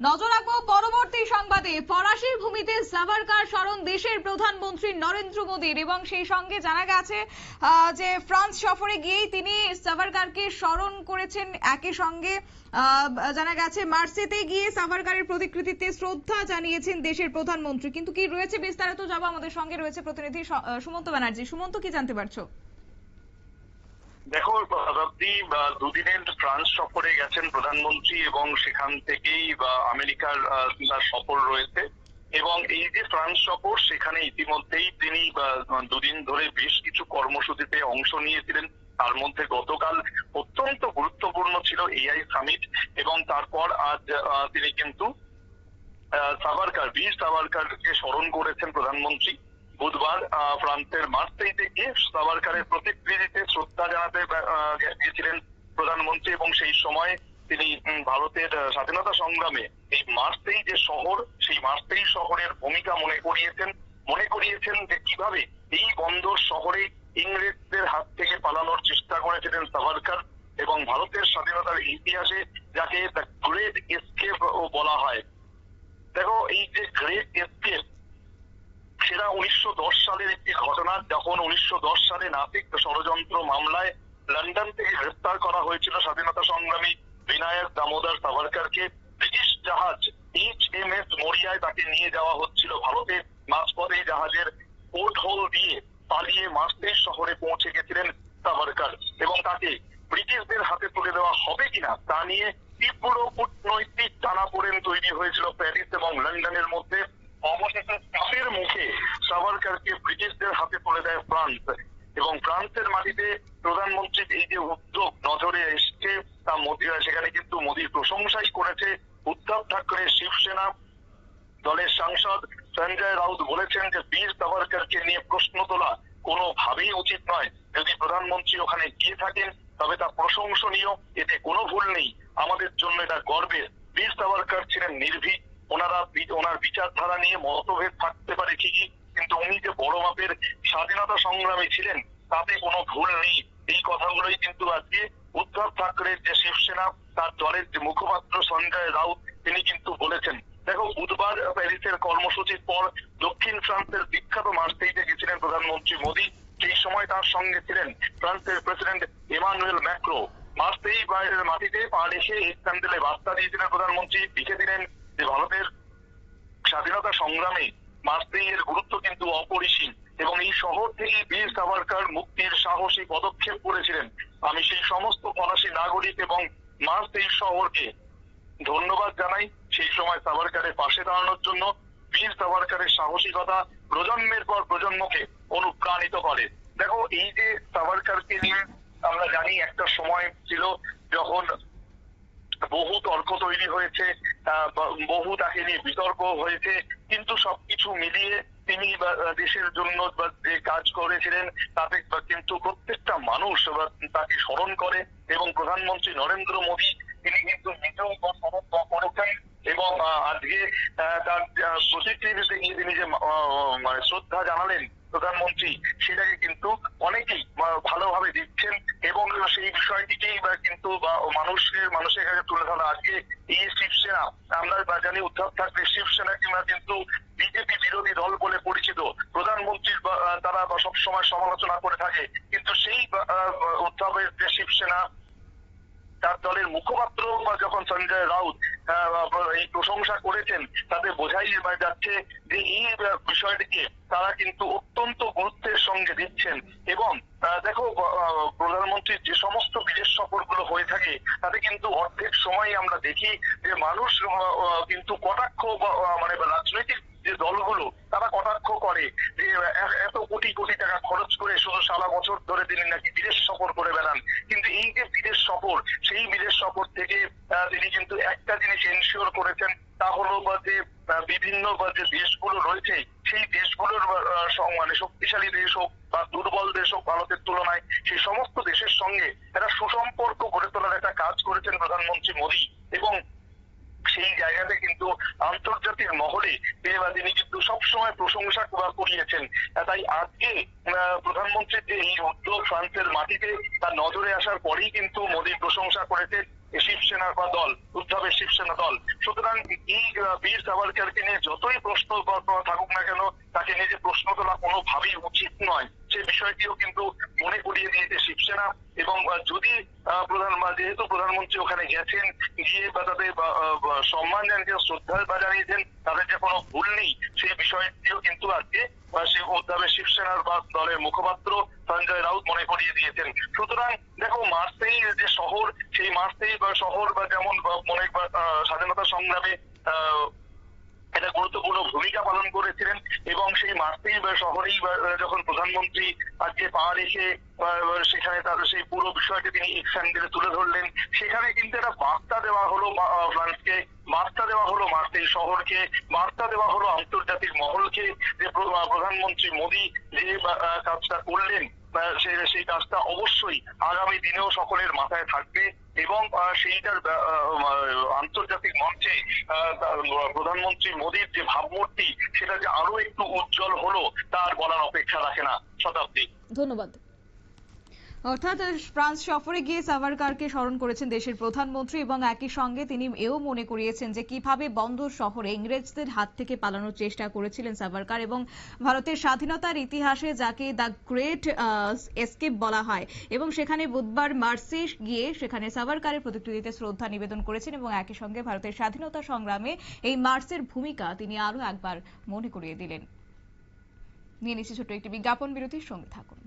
নজর রাখব পরবর্তী সংবাদে। ফরাসির ভূমিতে সাভারকার স্মরণ দেশের প্রধানমন্ত্রী নরেন্দ্র মোদীর এবং সেই সঙ্গে জানা গেছে যে ফ্রান্স সফরে গিয়েই তিনি সাভারকারকে স্মরণ করেছেন একই সঙ্গে। জানা গেছে, মার্সেতে গিয়ে সাভারকারের প্রতিকৃতিতে শ্রদ্ধা জানিয়েছেন দেশের প্রধানমন্ত্রী। কিন্তু কি রয়েছে বিস্তারিত যাব আমাদের সঙ্গে রয়েছে প্রতিনিধি সুমন্ত ব্যানার্জি। সুমন্ত, কি জানতে পারছ? দেখো শতাব্দী দুদিনের ফ্রান্স সফরে গেছেন প্রধানমন্ত্রী এবং সেখান থেকেই আমেরিকার তার সফর রয়েছে। এবং এই যে ফ্রান্স সফর, সেখানে ইতিমধ্যেই তিনি দুদিন ধরে বেশ কিছু কর্মসূচিতে অংশ নিয়েছিলেন। তার মধ্যে গতকাল অত্যন্ত গুরুত্বপূর্ণ ছিল এআই সামিট এবং তারপর আজ তিনি কিন্তু সাভারকার, বীর সাভারকারকে স্মরণ করেছেন প্রধানমন্ত্রী। বুধবার ফ্রান্সের মার্সেইতে গিয়ে সাভারকারের প্রতিকৃতিতে শ্রদ্ধা জানাতে গিয়েছিলেন প্রধানমন্ত্রী এবং সেই সময় তিনি ভারতের স্বাধীনতা সংগ্রামে এই মার্সেই যে শহর, সেই মার্সেই শহরের ভূমিকা মনে করিয়েছেন মনে করিয়েছেন যে কীভাবে এই বন্দর শহরে ইংরেজদের হাত থেকে পালানোর চেষ্টা করেছিলেন সাভারকার এবং ভারতের স্বাধীনতার ইতিহাসে যাকে দ্য গ্রেট এসকেপ বলা হয় দেখো এই যে গ্রেট এসকেপ সেটা উনিশশো সালের একটি ঘটনা যখন উনিশশো সালে নাসিক ষড়যন্ত্র মামলায় লন্ডন থেকে গ্রেফতার করা হয়েছিল স্বাধীনতা সংগ্রামী বিনায়ক দামোদর সাভারকারকে। ব্রিটিশ জাহাজ এইচ এম এস মরিয়ায় তাকে নিয়ে যাওয়া হচ্ছিল ভারতের মাঝপথে জাহাজের পোর্ট হোল দিয়ে পালিয়ে মার্সেই শহরে পৌঁছে গেছিলেন সাভারকার। এবং তাকে ব্রিটিশদের হাতে তুলে দেওয়া হবে কিনা তা নিয়ে তীব্র কূটনৈতিক টানাপোড়েন তৈরি হয়েছিল প্যারিস এবং লন্ডনের মধ্যে। অবশেষে চাপের মুখে সাভারকারকে ব্রিটিশদের হাতে তুলে দেয় ফ্রান্স এবং ফ্রান্সের মাটিতে প্রধানমন্ত্রীর এই যে উদ্যোগ নজরে এসছে তা মোদী সেখানে কিন্তু মোদীর প্রশংসাই করেছে। উদ্ধব ঠাকরে শিবসেনা দলের সাংসদ সঞ্জয় রাউত বলেছেন যে, বীর সাভারকারকে নিয়ে প্রশ্ন তোলা কোনোভাবেই উচিত নয়। যদি প্রধানমন্ত্রী ওখানে গিয়ে থাকেন, তবে তা প্রশংসনীয়। এতে কোনো ভুল নেই। আমাদের জন্য এটা গর্বের। বীর সাভারকার ছিলেন নির্ভীক। ওনারা ওনার বিচারধারা নিয়ে মতভেদ থাকতে পারে ঠিকই কিন্তু উনি যে বড় মাপের স্বাধীনতা সংগ্রামী ছিলেন, তাতে কোনো ভুল নেই। এই কথাগুলোই কিন্তু আজকে উদ্ধব ঠাকরের যে শিবসেনা, তার দলের যে মুখপাত্র সঞ্জয় রাউত, তিনি কিন্তু বলেছেন। দেখো, বুধবার প্যারিসের কর্মসূচির পর দক্ষিণ ফ্রান্সের বিখ্যাত মার্সেইতে গেছিলেন প্রধানমন্ত্রী মোদী। সেই সময় তার সঙ্গে ছিলেন ফ্রান্সের প্রেসিডেন্ট ইমানুয়েল ম্যাক্রো। মার্সেই বাইরের মাটিতে পা রেখে ইস্তানবুলে বার্তা দিয়েছিলেন প্রধানমন্ত্রী। লিখে দিলেন যে, ভারতের স্বাধীনতা সংগ্রামে মার্সেইয়ের গুরুত্ব কিন্তু অপরিসীম। এবং এই শহর থেকে বীর সাভারকার মুক্তির সাহসী পদক্ষেপ করেছিলেন। আমি সেই সমস্ত ফরাসি নাগরিক এবং মার্সেই শহরকে ধন্যবাদ জানাই। সেই সময় সাভারকারের পাশে দাঁড়ানোর জন্য বীর সাভারকারের সাহসিকতা প্রজন্মের পর প্রজন্মকে অনুপ্রাণিত করে। দেখো, এই যে সাভারকারকে নিয়ে আমরা জানি একটা সময় ছিল যখন বহু তর্ক তৈরি হয়েছে বহু তাকে নিয়ে বিতর্ক হয়েছে, কিন্তু সবকিছু মিলিয়ে তিনি দেশের জন্য যে কাজ করেছিলেন, তাতে কিন্তু প্রত্যেকটা মানুষ তাকে স্মরণ করে এবং প্রধানমন্ত্রী নরেন্দ্র মোদী, তিনি কিন্তু নিজেও করেছেন। এবং আজকে তার আহ, প্রতিকৃতিতে গিয়ে তিনি যে মানে শ্রদ্ধা জানালেন প্রধানমন্ত্রী সেটাকে কিন্তু অনেকেই ভালোভাবে দেখছেন এবং সেই বিষয়টিকেই কিন্তু মানুষের মানুষের কাছে তুলে ধরা। আজকে এই শিবসেনা আমরা জানি উদ্ধব ঠাকরে শিবসেনা কিংবা কিন্তু বিজেপি বিরোধী দল বলে পরিচিত প্রধানমন্ত্রীর তারা বা সবসময় সমালোচনা করে থাকে। কিন্তু সেই উদ্ধবের যে শিবসেনা তার দলের মুখপাত্র যখন সঞ্জয় রাউত এই প্রশংসা করেছেন, তাতে বোঝাই যাচ্ছে যে এই বিষয়টিকে তারা কিন্তু অত্যন্ত গুরুত্বের সঙ্গে দিচ্ছেন। এবং দেখো প্রধানমন্ত্রীর যে সমস্ত বিদেশ সফরগুলো হয়ে থাকে, তাতে কিন্তু অর্ধেক সময় আমরা দেখি যে মানুষ কিন্তু কটাক্ষ মানে রাজনৈতিক যে দলগুলো, তারা কটাক্ষ করে। কোটি কোটি টাকা খরচ করে শুধু সারা বছর ধরে তিনি নাকি বিদেশ সফর করে বেড়ান। কিন্তু এই যে বিদেশ সফর, সেই বিদেশ সফর থেকে তিনি কিন্তু একটা জিনিস এনশিওর করেছেন, তা হলো বা যে বিভিন্ন বা যে দেশগুলো রয়েছে, সেই দেশগুলোর মানে শক্তিশালী দেশ হোক বা দুর্বল দেশ হোক ভারতের তুলনায়, সেই সমস্ত দেশের সঙ্গে একটা সুসম্পর্ক গড়ে তোলার একটা কাজ করেছেন প্রধানমন্ত্রী মোদী। এবং সেই জায়গাতে কিন্তু আন্তর্জাতিক মহলে এবার তিনি কিন্তু সবসময় প্রশংসা করা করিয়েছেন তাই আজকে প্রধানমন্ত্রীর যে এই উদ্যোগ ফ্রান্সের মাটিতে তার নজরে আসার পরেই কিন্তু মোদী প্রশংসা করেছেন শিবসেনার বা দল উদ্ধবের শিবসেনা দল। সুতরাং এই বীর সাভারকারকে নিয়ে যতই প্রশ্ন থাকুক না কেন, তাকে নিয়ে যে প্রশ্ন তোলা কোনোভাবেই উচিত নয়। সে বিষয়টিও কিন্তু মনে করিয়ে দিয়েছে শিবসেনা এবং যদি প্রধান যেহেতু প্রধানমন্ত্রী ওখানে গেছেন, গিয়ে বা তাদের সম্মান জানিয়েছেন, শ্রদ্ধা বা জানিয়েছেন, তাদের যে কোনো ভুল নেই সেই বিষয়টিও কিন্তু আজকে সে উদ্ধবের শিবসেনার বা দলের মুখপাত্র সঞ্জয় রাউত মনে করিয়ে দিয়েছেন। সুতরাং দেখো মার্সেই যে শহর, সেই মার্সেই বা শহর বা যেমন মনে স্বাধীনতা সংগ্রামে এটা গুরুত্বপূর্ণ ভূমিকা পালন করেছিলেন এবং সেই মার্সেই শহরেই যখন প্রধানমন্ত্রী আজকে পা রেখে সেখানে তার সেই পুরো বিষয়টি তিনি এক স্যান্ডেলে তুলে ধরলেন, সেখানে কিন্তু একটা বার্তা দেওয়া হলো ফ্রান্সকে, বার্তা দেওয়া হলো মার্সেই শহরকে, বার্তা দেওয়া হলো আন্তর্জাতিক মহলকে যে প্রধানমন্ত্রী মোদী যে কাজটা করলেন সেই কাজটা অবশ্যই আগামী দিনেও সকলের মাথায় থাকবে। এবং সেইটার আন্তর্জাতিক মঞ্চে প্রধানমন্ত্রী মোদীর যে ভাবমূর্তি, সেটা যে আরও একটু উজ্জ্বল হলো তার বলার অপেক্ষা রাখে না শতাব্দী। ধন্যবাদ। অর্থাৎ ফ্রান্স সফরে গিয়ে সাভারকারকে স্মরণ করেছেন দেশের প্রধানমন্ত্রী এবং একই সঙ্গে তিনি এও মনে করিয়েছেন যে কীভাবে বন্দর শহরে ইংরেজদের হাত থেকে পালানোর চেষ্টা করেছিলেন সাভারকার এবং ভারতের স্বাধীনতার ইতিহাসে যাকে দ্য গ্রেট এসকেপ বলা হয় এবং সেখানে বুধবার মার্সে গিয়ে সেখানে সাভারকারের প্রতিকৃতিতে শ্রদ্ধা নিবেদন করেছেন এবং একই সঙ্গে ভারতের স্বাধীনতা সংগ্রামে এই মার্সের ভূমিকা তিনি আরও একবার মনে করিয়ে দিলেন। নিয়ে নিচ্ছি ছোট্ট একটি বিজ্ঞাপন বিরতির সঙ্গে থাকুন।